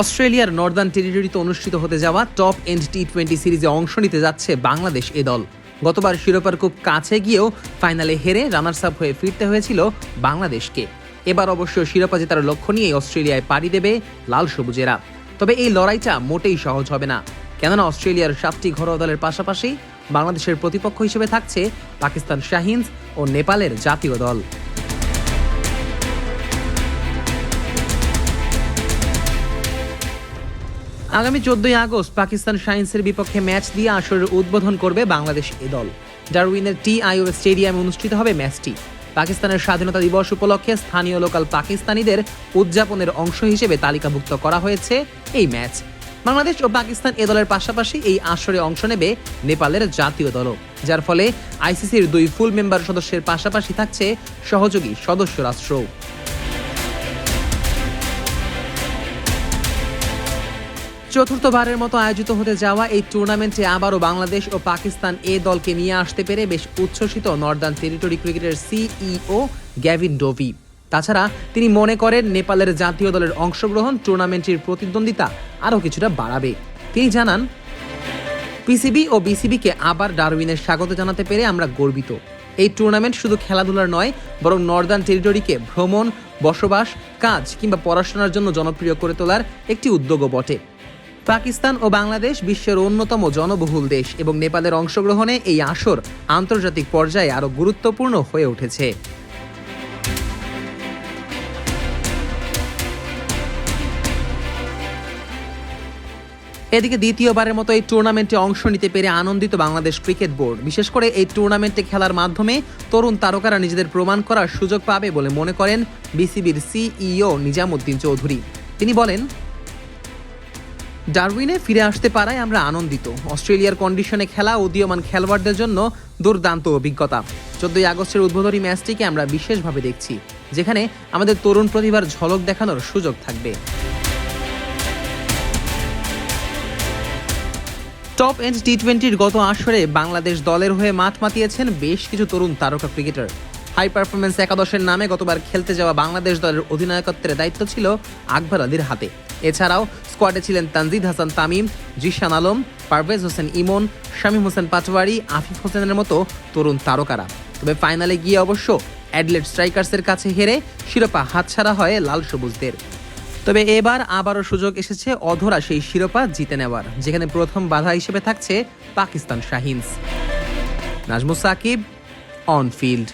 অস্ট্রেলিয়ার নর্দার্ন টেরিটরিতে অনুষ্ঠিত হতে যাওয়া টপ এন্ড টি টোয়েন্টি সিরিজে অংশ নিতে যাচ্ছে বাংলাদেশ এ দল। গতবার শিরোপার খুব কাছে গিয়েও ফাইনালে হেরে রানার্স আপ হয়ে ফিরতে হয়েছিল বাংলাদেশকে। এবার অবশ্য শিরোপা জেতার লক্ষ্য নিয়ে অস্ট্রেলিয়ায় পাড়ি দেবে লাল সবুজেরা। তবে এই লড়াইটা মোটেই সহজ হবে না। কেননা অস্ট্রেলিয়ার সাতটি ঘরোয়া দলের পাশাপাশি বাংলাদেশের প্রতিপক্ষ হিসেবে থাকছে পাকিস্তান শাহিনস ও নেপালের জাতীয় দল। আগামী চোদ্দই আগস্ট পাকিস্তান সায়েন্সের বিপক্ষে ম্যাচ দিয়ে আসরের উদ্বোধন করবে বাংলাদেশ এ দল। ডারউইনের টি আইও স্টেডিয়ামে অনুষ্ঠিত হবে ম্যাচটি। পাকিস্তানের স্বাধীনতা দিবস উপলক্ষে স্থানীয় লোকাল পাকিস্তানিদের উদযাপনের অংশ হিসেবে তালিকাভুক্ত করা হয়েছে এই ম্যাচ। বাংলাদেশ ও পাকিস্তান এ দলের পাশাপাশি এই আসরে অংশ নেবে নেপালের জাতীয় দলও, যার ফলে আইসিসির দুই ফুল মেম্বার সদস্যের পাশাপাশি থাকছে সহযোগী সদস্য রাষ্ট্রও। চতুর্থবারের মতো আয়োজিত হতে যাওয়া এই টুর্নামেন্টে আবারও বাংলাদেশ ও পাকিস্তান এ দলকে নিয়ে আসতে পেরে বেশ উচ্ছ্বসিত নর্দার্ন টেরিটরি ক্রিকেটের সিইও গ্যাভিন ডোভি তাছাড়া তিনি মনে করেন নেপালের জাতীয় দলের অংশগ্রহণ টুর্নামেন্টের প্রতিদ্বন্দ্বিতা আরও কিছুটা বাড়াবে। তিনি জানান, পিসিবি ও বিসিবিকে আবার ডারউইনের স্বাগত জানাতে পেরে আমরা গর্বিত। এই টুর্নামেন্ট শুধু খেলাধুলার নয়, বরং নর্দার্ন টেরিটরিকে ভ্রমণ, বসবাস, কাজ কিংবা পড়াশোনার জন্য জনপ্রিয় করে তোলার একটি উদ্যোগও বটে। পাকিস্তান ও বাংলাদেশ বিশ্বের অন্যতম জনবহুল দেশ এবং নেপালের অংশগ্রহণে এই আসর আন্তর্জাতিক পর্যায়ে আরও গুরুত্বপূর্ণ হয়ে উঠেছে। এদিকে দ্বিতীয়বারের মতো এই টুর্নামেন্টে অংশ নিতে পেরে আনন্দিত বাংলাদেশ ক্রিকেট বোর্ড। বিশেষ করে এই টুর্নামেন্টে খেলার মাধ্যমে তরুণ তারকারা নিজেদের প্রমাণ করার সুযোগ পাবে বলে মনে করেন বিসিবির সিইও নিজামুদ্দিন চৌধুরী। তিনি বলেন ডারউইনে ফিরে আসতে পারায় আমরা আনন্দিত। অস্ট্রেলিয়ার কন্ডিশনে খেলা উদীয়মান খেলোয়াড়দের জন্য দুর্দান্ত অভিজ্ঞতা। চোদ্দই আগস্টের উদ্বোধনী ম্যাচটিকে আমরা বিশেষভাবে দেখছি, যেখানে আমাদের তরুণ প্রতিভার ঝলক দেখানোর সুযোগ থাকবে। টপ এন্ড টি টোয়েন্টির গত আসরে বাংলাদেশ দলের হয়ে মাঠ মাতিয়েছেন বেশ কিছু তরুণ তারকা ক্রিকেটার। হাই পারফরমেন্স একাদশের নামে গতবার খেলতে যাওয়া বাংলাদেশ দলের অধিনায়কত্বের দায়িত্ব ছিল আকবর আলীর হাতে। এছাড়াও স্কোয়াডে ছিলেন তানজিদ হাসান তামিম, জিশান আলম, পারভেজ হোসেন ইমন, শামীম হোসেন পাটোয়ারি, আফিফ হোসেনের মতো তরুণ তারকারা। তবে ফাইনালে গিয়ে অবশ্য অ্যাডলেট স্ট্রাইকার্সের কাছে হেরে শিরোপা হাতছাড়া হয় লাল সবুজদের। তবে এবার আবারও সুযোগ এসেছে অধরা সেই শিরোপা জিতে নেওয়ার, যেখানে প্রথম বাধা হিসেবে থাকছে Pakistan শাহিনস। Nazmus Sakib on field